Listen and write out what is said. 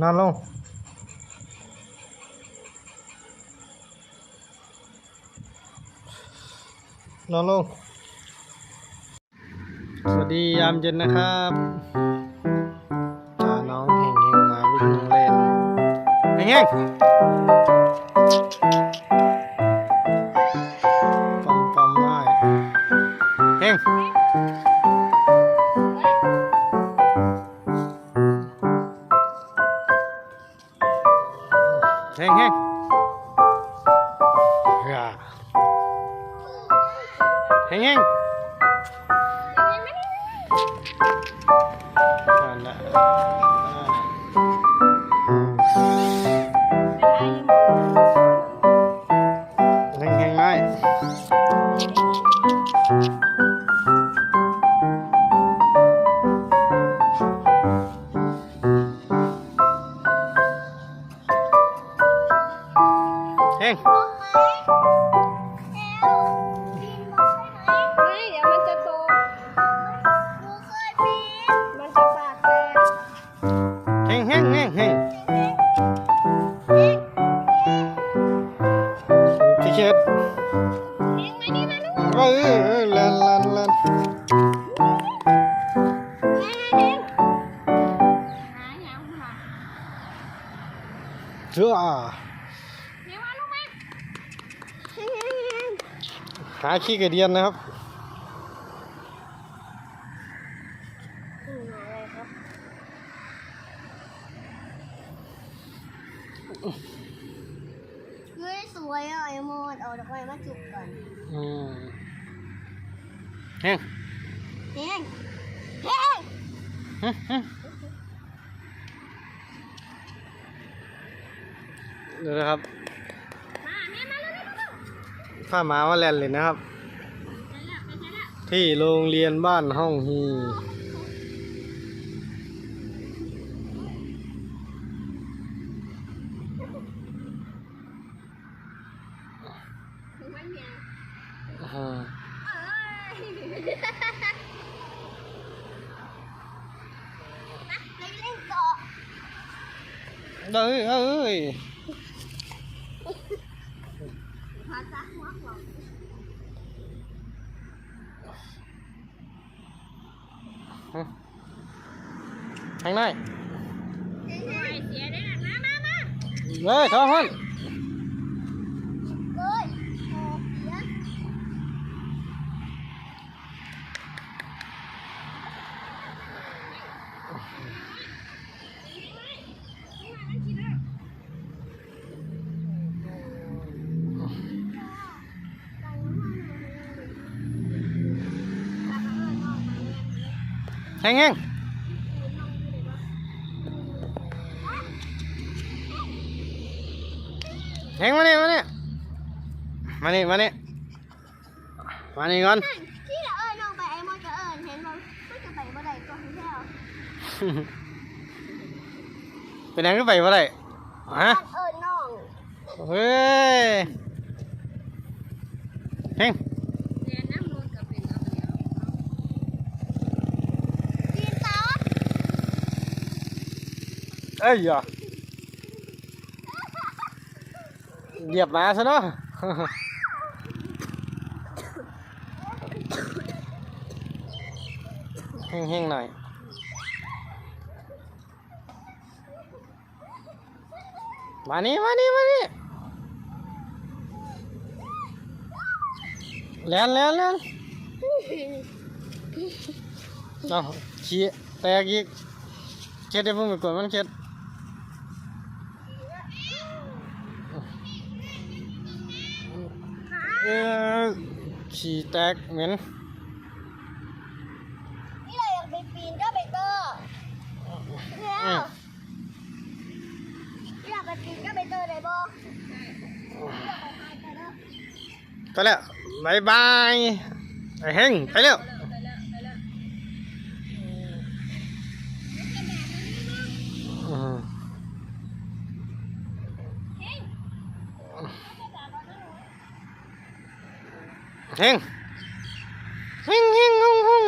นอนลงนอนลง สวัสดียามเย็นนะครับพาน้องเฮงเฮงมาวิ่งเล่นเฮงเฮง งเฮงอย่าเฮงเฮงนั่นแหละ ไม่เดี๋ยวมันจะโต มันจะปากแตกแห้งแห้งแห้งแห้งพี่เชิดเลี้ยงไว้นี่มาลูกเออเออลันลันลันเลี้ยงเลี้ยงหาอย่างมาเจ้า เลี้ยงมาลูกมาเลี้ยงเลี้ยงเลี้ยง หาขี้กระเดียนนะครับอืมอะไรครับเฮ้ยสวยอะไอ้โมดเอาดอกไม้มาจุกก่อนอืมแห้งเลี้ยงเลี้ยงฮึฮึเดี๋ยวนะครับ ข้าหมาว่าแลนเลยนะครับไปแล้วไปแล้วที่โรงเรียนบ้านห้องฮีถึงไว้เมียอ่าเอ้ยมาไปเล่นเกาะเอ้ยเอ้ย ภาษาหัวห ลงทางไหนเสียได้หนักมามามาเอ้ยเหยียบมาซะเนาะแห้งๆหน่อยมานี่มานี่มานี่แลนแลนแลนเอาขี้แตกอีกเช็ดได้เพิ่งไปกดมันเช็ด เออขี้แตกเหม็นนี่เราอยากไปปีนก็ไปเตอร์แล้วอยากไปปีนก็ไปเตอร์ได้บ่ไปแล้วบายบายไอ้เฮงไปแล้ว เฮงเฮงเฮงงงง